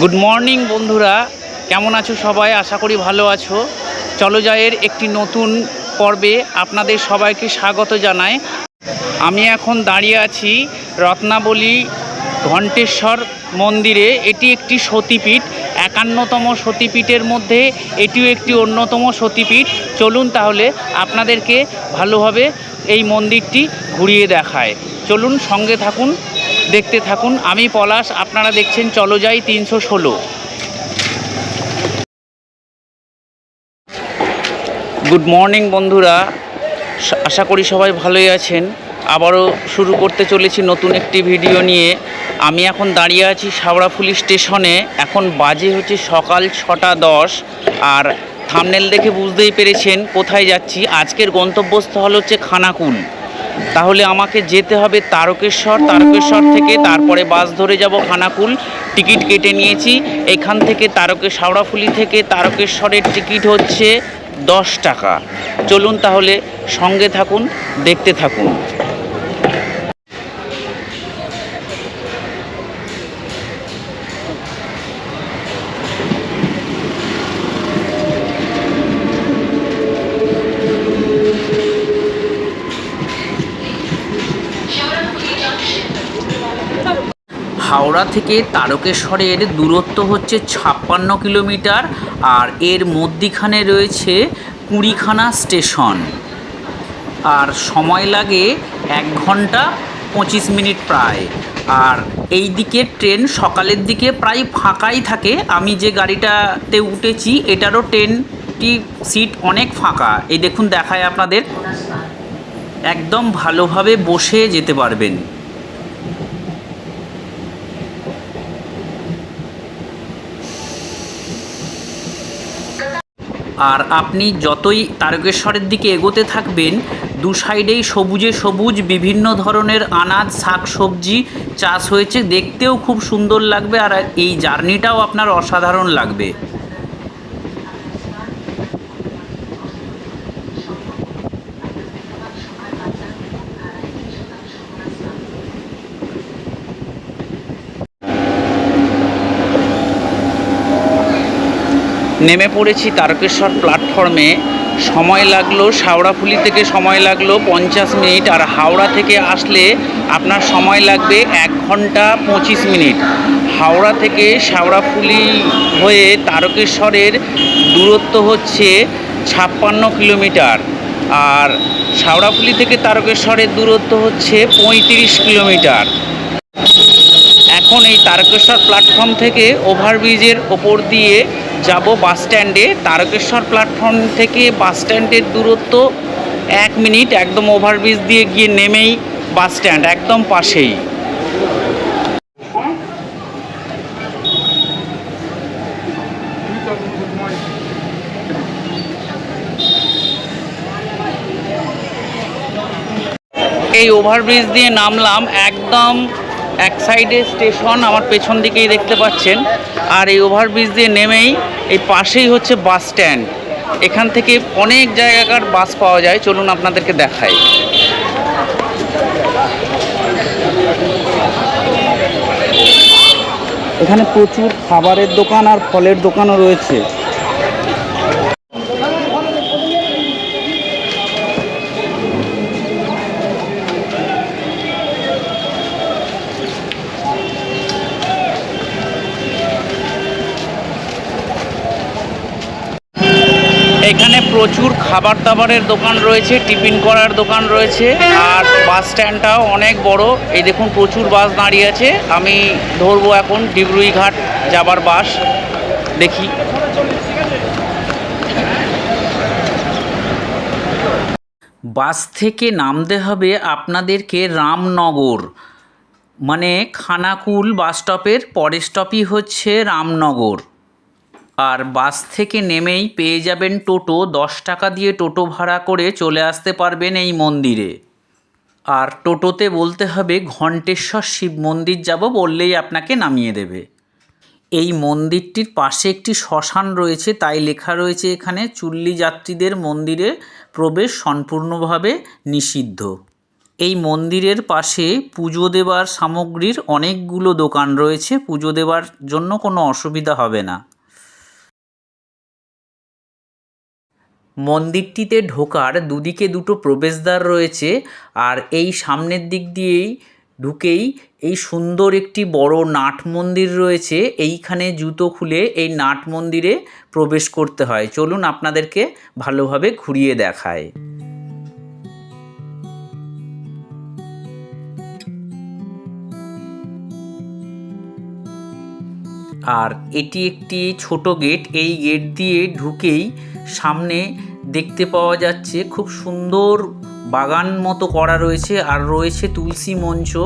Good morning বন্ধুরা। কেমন আছো সবাই? আশা করি ভালো আছো। চলো যায়ের একটি নতুন পর্বে আপনাদের সবাইকে স্বাগত জানাই। আমি এখন দাঁড়িয়ে আছি রত্নাবলী ঘণ্টেশ্বর মন্দিরে। এটি একটি সতীপীঠ, একান্নতম সতীপীঠের মধ্যে এটিও একটি অন্যতম সতীপীঠ। চলুন তাহলে আপনাদেরকে ভালোভাবে এই মন্দিরটি ঘুরিয়ে দেখায়। চলুন সঙ্গে থাকুন। দেখতে থাকুন। আমি পলাশ, আপনারা দেখছেন চলো যাই তিনশো ষোলো। গুড মর্নিং বন্ধুরা। আশা করি সবাই ভালোই আছেন। আবারও শুরু করতে চলেছি নতুন একটি ভিডিও নিয়ে। আমি এখন দাঁড়িয়ে আছি শাওড়াফুলি স্টেশনে। এখন বাজে হচ্ছে সকাল ছটা দশ। আর থামনেল দেখে বুঝতেই পেরেছেন কোথায় যাচ্ছি। আজকের গন্তব্যস্থল হচ্ছে খানাকুল। তাহলে আমাকে যেতে হবে তারকেশ্বর তারকেশ্বর থেকে তারপরে বাস ধরে যাব খানাকুল। টিকিট কেটে নিয়েছি। এখান থেকে তারকে শাওড়াফুলি থেকে তারকেশ্বরের টিকিট হচ্ছে দশ টাকা। চলুন তাহলে সঙ্গে থাকুন, দেখতে থাকুন। হাওড়া থেকে তারকেশ্বরের দূরত্ব হচ্ছে ছাপ্পান্ন কিলোমিটার আর এর মধ্যিখানে রয়েছে কুড়িখানা স্টেশন। আর সময় লাগে এক ঘণ্টা পঁচিশ মিনিট প্রায়। আর এই দিকে ট্রেন সকালের দিকে প্রায় ফাঁকাই থাকে। আমি যে গাড়িটাতে উঠেছি, এটারও ট্রেনটি সিট অনেক ফাঁকা। এই দেখুন, দেখায় আপনাদের। একদম ভালোভাবে বসে যেতে পারবেন। আর আপনি যতই তারকেশ্বরের দিকে এগোতে থাকবেন, দু সাইডেই সবুজে সবুজ, বিভিন্ন ধরনের আনাজ, শাক, সবজি চাষ হয়েছে, দেখতেও খুব সুন্দর লাগবে আর এই জার্নিটাও আপনার অসাধারণ লাগবে। নেমে পড়েছি তারকেশ্বর প্ল্যাটফর্মে সময় লাগল, শাওড়াফুলি থেকে সময় লাগল, পঞ্চাশ মিনিট। আর হাওড়া থেকে আসলে আপনার সময় লাগবে এক ঘণ্টা পঁচিশ মিনিট। হাওড়া থেকে শাওড়াফুলি হয়ে তারকেশ্বরের দূরত্ব হচ্ছে ছাপ্পান্ন কিলোমিটার। আর শাওড়াফুলি থেকে তারকেশ্বরের দূরত্ব হচ্ছে পঁয়ত্রিশ কিলোমিটার। এখন এই তারকেশ্বর প্ল্যাটফর্ম থেকে ওভারব্রিজের ওপর দিয়ে যাব বাস স্ট্যান্ডে, তারকেশ্বর প্ল্যাটফর্ম থেকে বাস স্ট্যান্ডের দূরত্ব এক মিনিট, একদম ওভারব্রিজ দিয়ে গিয়ে নেমেই বাস স্ট্যান্ড, একদম পাশেই। এই ওভারব্রিজ দিয়ে নামলাম, একদম এক সাইডে স্টেশন আমার পেছন দিকেই দেখতে পাচ্ছেন। আর এই ওভারব্রিজ দিয়ে নেমেই এই পাশেই হচ্ছে বাস স্ট্যান্ড। এখান থেকে অনেক জায়গাকার বাস পাওয়া যায়। চলুন আপনাদেরকে দেখাই। এখানে প্রচুর খাবারের দোকান আর ফলের দোকানও রয়েছে। প্রচুর খাবার দাবারের দোকান রয়েছে, টিফিন করার দোকান রয়েছে, আর বাস স্ট্যান্ডটাও অনেক বড়। এই দেখুন, প্রচুর বাস দাঁড়িয়ে আছে। আমি ধরবো এখন ডিবরুই ঘাট যাবার বাস। দেখি। বাস থেকে নামতে হবে আপনাদেরকে রামনগর। মানে খানাকুল বাস স্টপের পরের স্টপই হচ্ছে রামনগর। আর বাস থেকে নেমেই পেয়ে যাবেন টোটো। দশ টাকা দিয়ে টোটো ভাড়া করে চলে আসতে পারবেন এই মন্দিরে। আর টোটোতে বলতে হবে, ঘণ্টেশ্বর শিব মন্দির যাব বললেই আপনাকে নামিয়ে দেবে। এই মন্দিরটির পাশে একটি শ্মশান রয়েছে, তাই লেখা রয়েছে এখানে, চুল্লি যাত্রীদের মন্দিরে প্রবেশ সম্পূর্ণভাবে নিষিদ্ধ। এই মন্দিরের পাশে পুজো দেবার সামগ্রীর অনেকগুলো দোকান রয়েছে, পুজো দেবার জন্য কোনো অসুবিধা হবে না। মন্দিরটিতে ঢোকার দুদিকে দুটো প্রবেশদ্বার রয়েছে আর এই সামনের দিক দিয়েই ঢুকেই এই সুন্দর একটি বড় নাট মন্দির রয়েছে। এইখানে জুতো খুলে এই নাট মন্দিরে প্রবেশ করতে হয়। চলুন আপনাদেরকে ভালোভাবে ঘুরিয়ে দেখায়। আর এটি একটি ছোট গেট। এই গেট দিয়ে ঢুকেই সামনে দেখতে পাওয়া যাচ্ছে, খুব সুন্দর বাগান মতো করা রয়েছে আর রয়েছে তুলসী মঞ্চ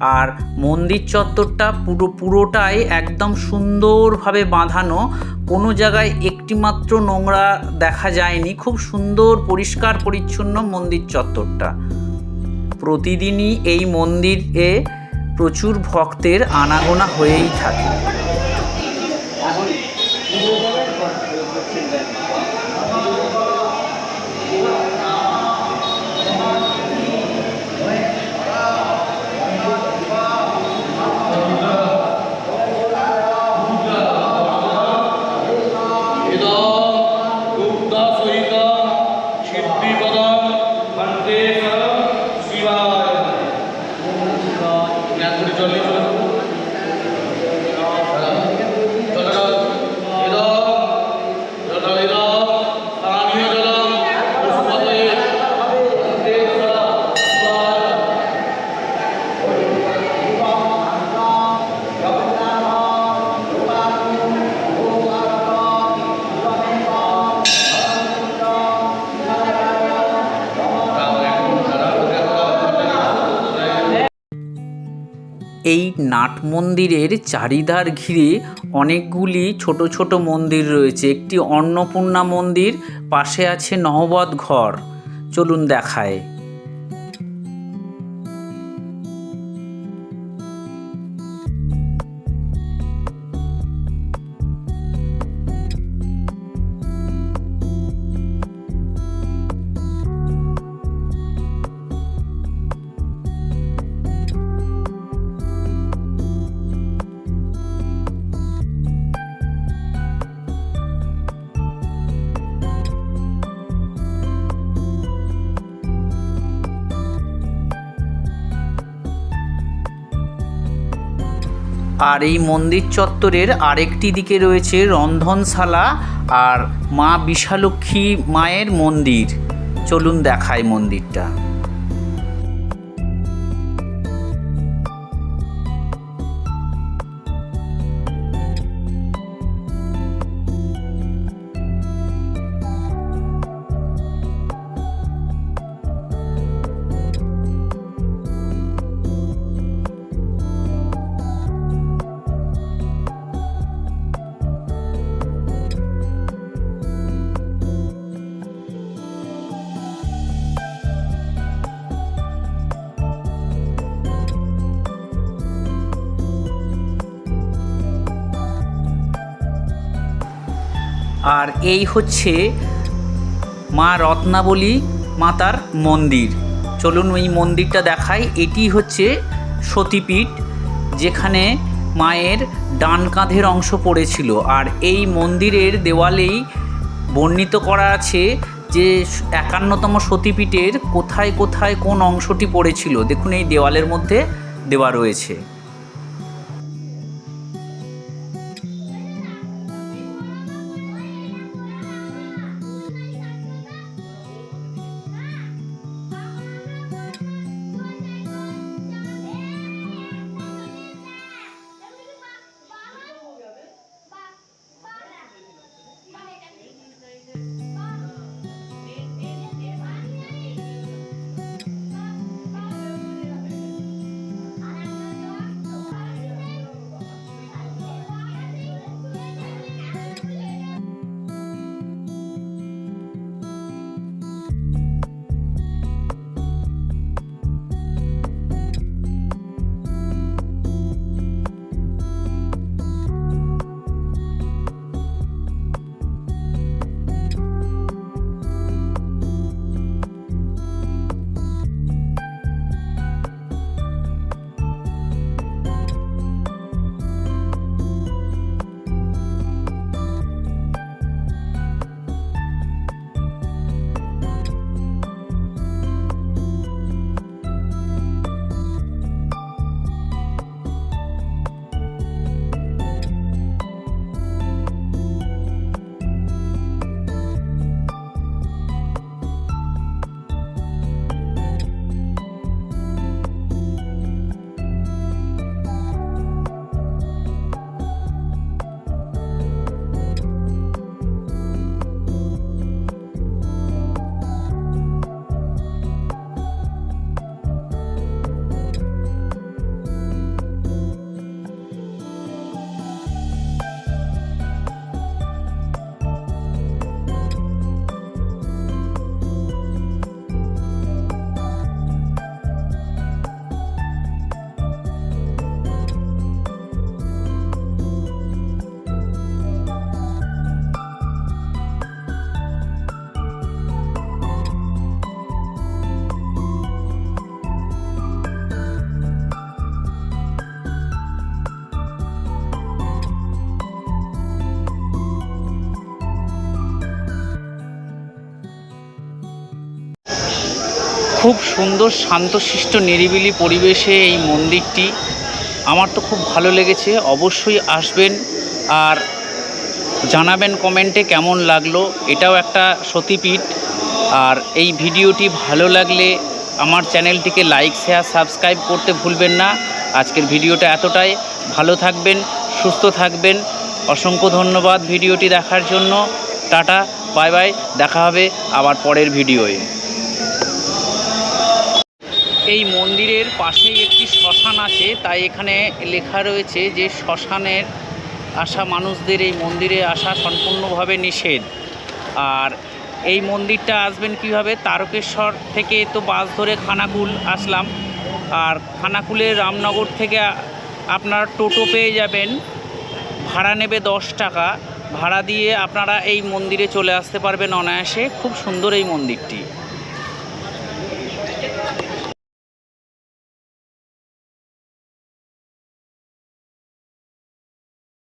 আর মন্দির চত্বরটা পুরো, পুরোটাই একদম সুন্দরভাবে বাঁধানো। কোনো জায়গায় একটিমাত্র নোংরা দেখা যায়নি, খুব সুন্দর পরিষ্কার পরিচ্ছন্ন মন্দির চত্বরটা। প্রতিদিনই এই মন্দিরে প্রচুর ভক্তের আনাগোনা হয়েই থাকে। এই নাট মন্দিরের চারিধার ঘিরে অনেকগুলি ছোট ছোট মন্দির রয়েছে। একটি অন্নপূর্ণা মন্দির, পাশে আছে নহবত ঘর। চলুন দেখায়। আর এই মন্দির চত্বরের আরেকটি দিকে রয়েছে রন্ধনশালা আর মা বিশালক্ষী মায়ের মন্দির। চলুন দেখায় মন্দিরটা। আর এই হচ্ছে মা রত্নাবলী মাতার মন্দির। চলুন এই মন্দিরটা দেখাই। এটি হচ্ছে সতীপীঠ, যেখানে মায়ের ডান কাঁধের অংশ পড়েছিল। আর এই মন্দিরের দেওয়ালেই বর্ণিত করা আছে যে একান্নতম সতীপীঠের কোথায় কোথায় কোন অংশটি পড়েছিল। দেখুন, এই দেওয়ালের মধ্যে দেওয়া রয়েছে। খুব সুন্দর, শান্তশিষ্ট, নিরিবিলি পরিবেশে এই মন্দিরটি। আমার তো খুব ভালো লেগেছে, অবশ্যই আসবেন আর জানাবেন কমেন্টে কেমন লাগল। এটাও একটা সতীপীঠ। আর এই ভিডিওটি ভালো লাগলে আমার চ্যানেলটিকে লাইক, শেয়ার, সাবস্ক্রাইব করতে ভুলবেন না। আজকের ভিডিওটা এতটাই। ভালো থাকবেন, সুস্থ থাকবেন। অসংখ্য ধন্যবাদ ভিডিওটি দেখার জন্য। Tata, bye bye. দেখা হবে আবার পরের ভিডিওয়ে। এই মন্দিরের পাশেই একটি শ্মশান আছে, তাই এখানে লেখা রয়েছে যে শ্মশানের আসা মানুষদের এই মন্দিরে আসা সম্পূর্ণভাবে নিষেধ। আর এই মন্দিরটা আসবেন কীভাবে? তারকেশ্বর থেকে তো বাস ধরে খানাকুল আসলাম। আর খানাকুলের রামনগর থেকে আপনারা টোটো পেয়ে যাবেন। ভাড়া নেবে দশ টাকা। ভাড়া দিয়ে আপনারা এই মন্দিরে চলে আসতে পারবেন অনায়াসে। খুব সুন্দর এই মন্দিরটি।